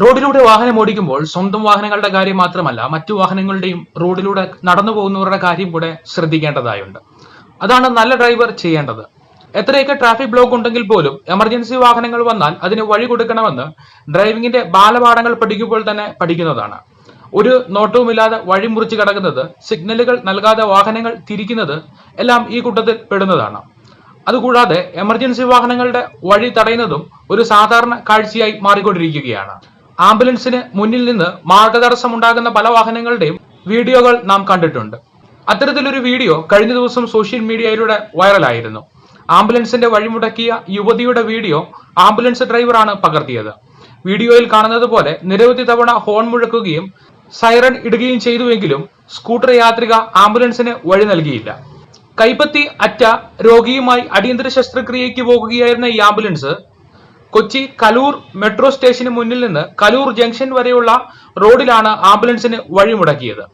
റോഡിലൂടെ വാഹനം ഓടിക്കുമ്പോൾ സ്വന്തം വാഹനങ്ങളുടെ കാര്യം മാത്രമല്ല മറ്റു വാഹനങ്ങളുടെയും റോഡിലൂടെ നടന്നു പോകുന്നവരുടെ കാര്യം കൂടെ ശ്രദ്ധിക്കേണ്ടതായുണ്ട്. അതാണ് നല്ല ഡ്രൈവർ ചെയ്യേണ്ടത്. എത്രയൊക്കെ ട്രാഫിക് ബ്ലോക്ക് ഉണ്ടെങ്കിൽ പോലും എമർജൻസി വാഹനങ്ങൾ വന്നാൽ അതിന് വഴി കൊടുക്കണമെന്ന് ഡ്രൈവിംഗിന്റെ ബാലപാഠങ്ങൾ പഠിക്കുമ്പോൾ തന്നെ പഠിക്കുന്നതാണ്. ഒരു നോട്ടവുമില്ലാതെ വഴി മുറിച്ച് കിടക്കുന്നത് സിഗ്നലുകൾ നൽകാതെ വാഹനങ്ങൾ തിരിക്കുന്നത് എല്ലാം ഈ കൂട്ടത്തിൽ പെടുന്നതാണ്. അതുകൂടാതെ എമർജൻസി വാഹനങ്ങളുടെ വഴി തടയുന്നതും ഒരു സാധാരണ കാഴ്ചയായി മാറിക്കൊണ്ടിരിക്കുകയാണ്. ആംബുലൻസിന് മുന്നിൽ നിന്ന് മാർഗതടസ്സമുണ്ടാകുന്ന പല വാഹനങ്ങളുടെയും വീഡിയോകൾ നാം കണ്ടിട്ടുണ്ട്. അത്തരത്തിലൊരു വീഡിയോ കഴിഞ്ഞ ദിവസം സോഷ്യൽ മീഡിയയിലൂടെ വൈറലായിരുന്നു. ആംബുലൻസിന്റെ വഴിമുടക്കിയ യുവതിയുടെ വീഡിയോ ആംബുലൻസ് ഡ്രൈവറാണ് പകർത്തിയത്. വീഡിയോയിൽ കാണുന്നത് പോലെ നിരവധി തവണ ഹോൺ മുഴക്കുകയും സൈറൺ ഇടുകയും ചെയ്തുവെങ്കിലും സ്കൂട്ടർ യാത്രിക ആംബുലൻസിന് വഴി നൽകിയില്ല. കൈപ്പത്തി അറ്റ രോഗിയുമായി അടിയന്തര ശസ്ത്രക്രിയയ്ക്ക് പോകുകയായിരുന്ന ഈ ആംബുലൻസ് കൊച്ചി കലൂർ മെട്രോ സ്റ്റേഷന് മുന്നിൽ നിന്ന് കലൂർ ജംഗ്ഷൻ വരെയുള്ള റോഡിലാണ് ആംബുലൻസിന് വഴിമുടക്കിയത്.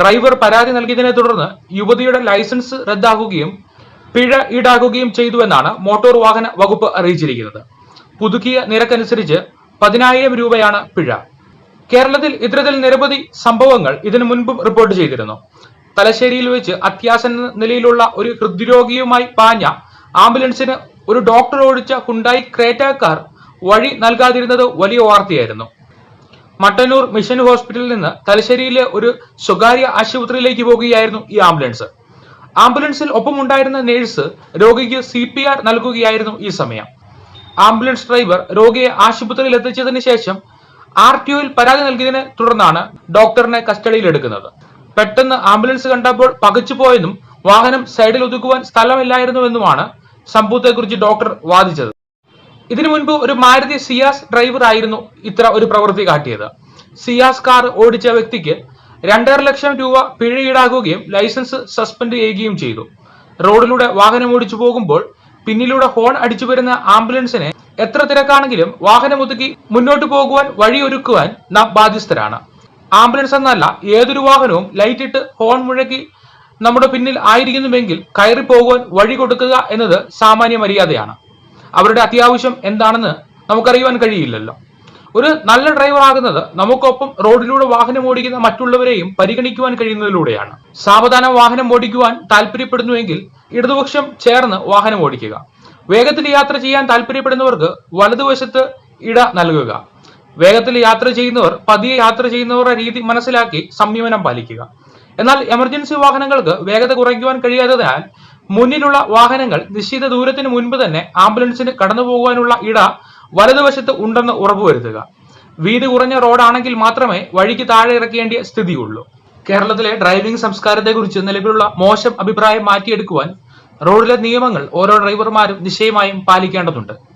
ഡ്രൈവർ പരാതി നൽകിയതിനെ തുടർന്ന് യുവതിയുടെ ലൈസൻസ് റദ്ദാക്കുകയും പിഴ ഈടാക്കുകയും ചെയ്തുവെന്നാണ് മോട്ടോർ വാഹന വകുപ്പ് അറിയിച്ചിരിക്കുന്നത്. പുതുക്കിയ നിരക്കനുസരിച്ച് പതിനായിരം രൂപയാണ് പിഴ. കേരളത്തിൽ ഇത്തരത്തിൽ നിരവധി സംഭവങ്ങൾ ഇതിനു മുൻപും റിപ്പോർട്ട് ചെയ്തിരുന്നു. തലശ്ശേരിയിൽ വെച്ച് അത്യാസന്ന നിലയിലുള്ള ഒരു ഹൃദ്രോഗിയുമായി പാഞ്ഞ ആംബുലൻസിന് ഒരു ഡോക്ടർ ഓടിച്ച ഹുണ്ടായി ക്രേറ്റ കാർ വഴി നൽകാതിരുന്നത് വലിയ വാർത്തയായിരുന്നു. മട്ടന്നൂർ മിഷൻ ഹോസ്പിറ്റലിൽ നിന്ന് തലശ്ശേരിയിലെ ഒരു സ്വകാര്യ ആശുപത്രിയിലേക്ക് പോകുകയായിരുന്നു ഈ ആംബുലൻസ്. ആംബുലൻസിൽ ഒപ്പമുണ്ടായിരുന്ന നേഴ്സ് രോഗിക്ക് സി പി ആർ നൽകുകയായിരുന്നു ഈ സമയം. ആംബുലൻസ് ഡ്രൈവർ രോഗിയെ ആശുപത്രിയിൽ എത്തിച്ചതിന് ശേഷം ആർ ടി ഒയിൽ പരാതി നൽകിയതിനെ തുടർന്നാണ് ഡോക്ടറിനെ കസ്റ്റഡിയിൽ എടുക്കുന്നത്. പെട്ടെന്ന് ആംബുലൻസ് കണ്ടപ്പോൾ പകച്ചു പോയെന്നും വാഹനം സൈഡിൽ ഒതുക്കുവാൻ സ്ഥലമില്ലായിരുന്നുവെന്നുമാണ് സംഭവത്തെക്കുറിച്ച് ഡോക്ടർ വാദിച്ചത്. ഇതിനു മുൻപ് ഒരു മാരുതി സിയാസ് ഡ്രൈവർ ആയിരുന്നു ഇത്ര ഒരു പ്രവൃത്തി കാട്ടിയത്. സിയാസ് കാർ ഓടിച്ച വ്യക്തിക്ക് രണ്ടര ലക്ഷം രൂപ പിഴ ഈടാക്കുകയും ലൈസൻസ് സസ്പെൻഡ് ചെയ്യുകയും ചെയ്തു. റോഡിലൂടെ വാഹനം ഓടിച്ചു പോകുമ്പോൾ പിന്നിലൂടെ ഹോൺ അടിച്ചു വരുന്ന ആംബുലൻസിനെ എത്ര തിരക്കാണെങ്കിലും വാഹനം ഒതുക്കി മുന്നോട്ട് പോകുവാൻ വഴിയൊരുക്കുവാൻ നാം ബാധ്യസ്ഥരാണ്. ആംബുലൻസ് എന്നല്ല ഏതൊരു വാഹനവും ലൈറ്റിട്ട് ഹോൺ മുഴക്കി നമ്മുടെ പിന്നിൽ ആയിരിക്കുന്നുവെങ്കിൽ കയറി പോകുവാൻ വഴി കൊടുക്കുക എന്നത് സാമാന്യ മര്യാദയാണ്. അവരുടെ അത്യാവശ്യം എന്താണെന്ന് നമുക്കറിയുവാൻ കഴിയില്ലല്ലോ. ഒരു നല്ല ഡ്രൈവർ ആകുന്നത് നമുക്കൊപ്പം റോഡിലൂടെ വാഹനം ഓടിക്കുന്ന മറ്റുള്ളവരെയും പരിഗണിക്കുവാൻ കഴിയുന്നതിലൂടെയാണ്. സാവധാനം വാഹനം ഓടിക്കുവാൻ താല്പര്യപ്പെടുന്നുവെങ്കിൽ ഇടതുപക്ഷം ചേർന്ന് വാഹനം ഓടിക്കുക. വേഗത്തിൽ യാത്ര ചെയ്യാൻ താല്പര്യപ്പെടുന്നവർക്ക് വലതുവശത്ത് ഇട നൽകുക. വേഗത്തിൽ യാത്ര ചെയ്യുന്നവർ പതിയെ യാത്ര ചെയ്യുന്നവരുടെ രീതി മനസ്സിലാക്കി സംയമനം പാലിക്കുക. എന്നാൽ എമർജൻസി വാഹനങ്ങൾക്ക് വേഗത കുറയ്ക്കുവാൻ കഴിയാത്തതിനാൽ മുന്നിലുള്ള വാഹനങ്ങൾ നിശ്ചിത ദൂരത്തിന് മുൻപ് തന്നെ ആംബുലൻസിന് കടന്നു പോകുവാനുള്ള ഇട വലതുവശത്ത് ഉണ്ടെന്ന് ഉറപ്പുവരുത്തുക. വീതി കുറഞ്ഞ റോഡാണെങ്കിൽ മാത്രമേ വഴിക്ക് താഴെ ഇറക്കേണ്ട സ്ഥിതിയുള്ളൂ. കേരളത്തിലെ ഡ്രൈവിംഗ് സംസ്കാരത്തെക്കുറിച്ച് നിലവിലുള്ള മോശം അഭിപ്രായം മാറ്റിയെടുക്കുവാൻ റോഡിലെ നിയമങ്ങൾ ഓരോ ഡ്രൈവർമാരും നിശ്ചയമായും പാലിക്കേണ്ടതുണ്ട്.